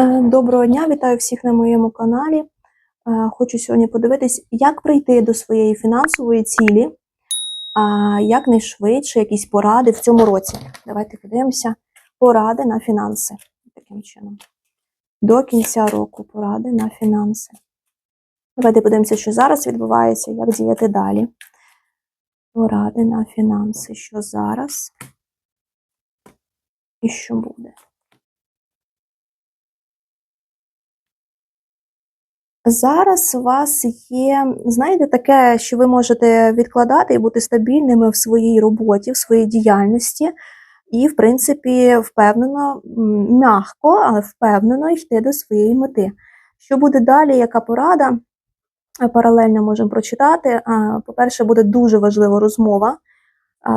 Е, Доброго дня, вітаю всіх на моєму каналі. Е, Хочу сьогодні подивитись, як прийти до своєї фінансової цілі, якнайшвидше якісь поради в цьому році. Давайте подивимося поради на фінанси. Таким чином. До кінця року поради на фінанси. Давайте подивимося, що зараз відбувається, як діяти далі. Поради на фінанси, що зараз і що буде. Зараз у вас є, знаєте, таке, що ви можете відкладати і бути стабільними в своїй роботі, в своїй діяльності, і, в принципі, впевнено, м, м'яко, але впевнено йти до своєї мети. Що буде далі, яка порада? Е, Паралельно можемо прочитати. По-перше, буде дуже важлива розмова.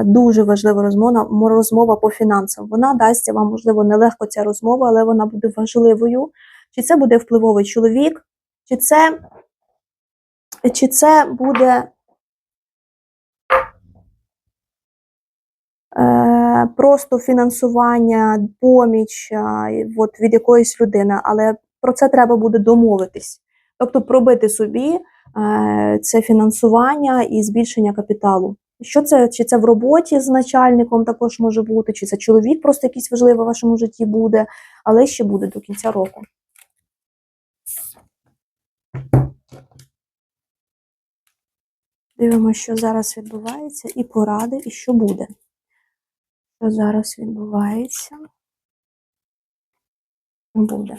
Дуже важлива розмова, розмова по фінансам. Вона дасться вам, можливо, нелегко ця розмова, але вона буде важливою. Чи це буде впливовий чоловік, чи це, чи це буде е, просто фінансування, поміч і от, від якоїсь людини, але про це треба буде домовитись. Тобто пробити собі е, це фінансування і збільшення капіталу. Що це? Чи це в роботі з начальником також може бути, чи це чоловік просто якийсь важливий в вашому житті буде, але ще буде до кінця року. Дивимося, що зараз відбувається, і поради, і що буде. Що зараз відбувається? Буде.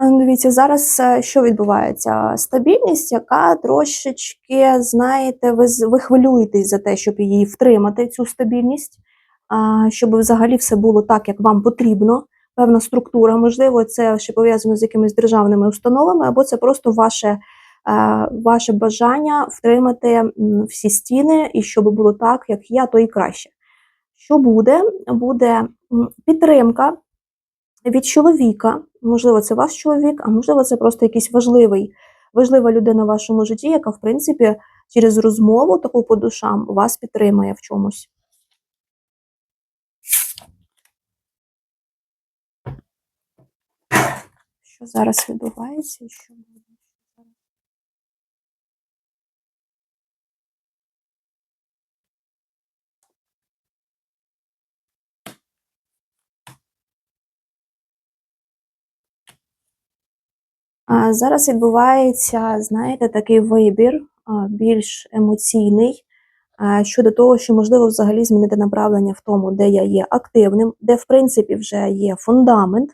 Ну, Дивіться, зараз е, що відбувається? Стабільність, яка трошечки, знаєте, ви, ви хвилюєтесь за те, щоб її втримати, цю стабільність, щоб взагалі все було так, як вам потрібно. Певна структура, можливо, це ще пов'язано з якимись державними установами, або це просто ваше, е, ваше бажання втримати всі стіни, і щоб було так, як я, то і краще. Що буде? Буде підтримка від чоловіка, можливо, це ваш чоловік, а можливо, це просто якийсь важливий, важлива людина в вашому житті, яка, в принципі, через розмову таку по душам вас підтримає в чомусь. Що зараз відбувається і що буде? А Зараз відбувається, знаєте, такий вибір більш емоційний щодо того, що можливо взагалі змінити направлення в тому, де я є активним, де в принципі вже є фундамент.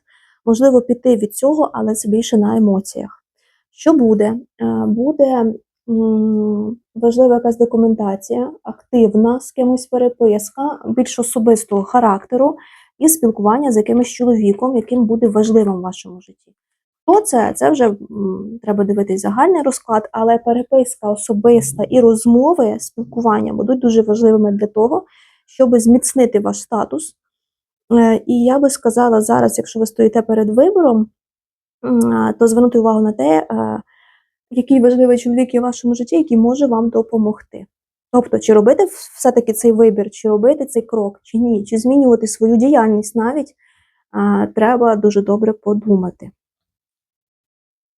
Можливо, піти від цього, але це більше на емоціях. Що буде? Е, Буде важлива якась документація, активна з кимось переписка, більш особистого характеру і спілкування з якимось чоловіком, яким буде важливим в вашому житті. Хто це? Це вже треба дивитись загальний розклад, але переписка особиста і розмови, спілкування будуть дуже важливими для того, щоб зміцнити ваш статус. Е, І я би сказала зараз, якщо ви стоїте перед вибором, то звернути увагу на те, е, який важливий чоловік є в вашому житті, який може вам допомогти. Тобто, чи робити все-таки цей вибір, чи робити цей крок, чи ні, чи змінювати свою діяльність навіть, треба дуже добре подумати.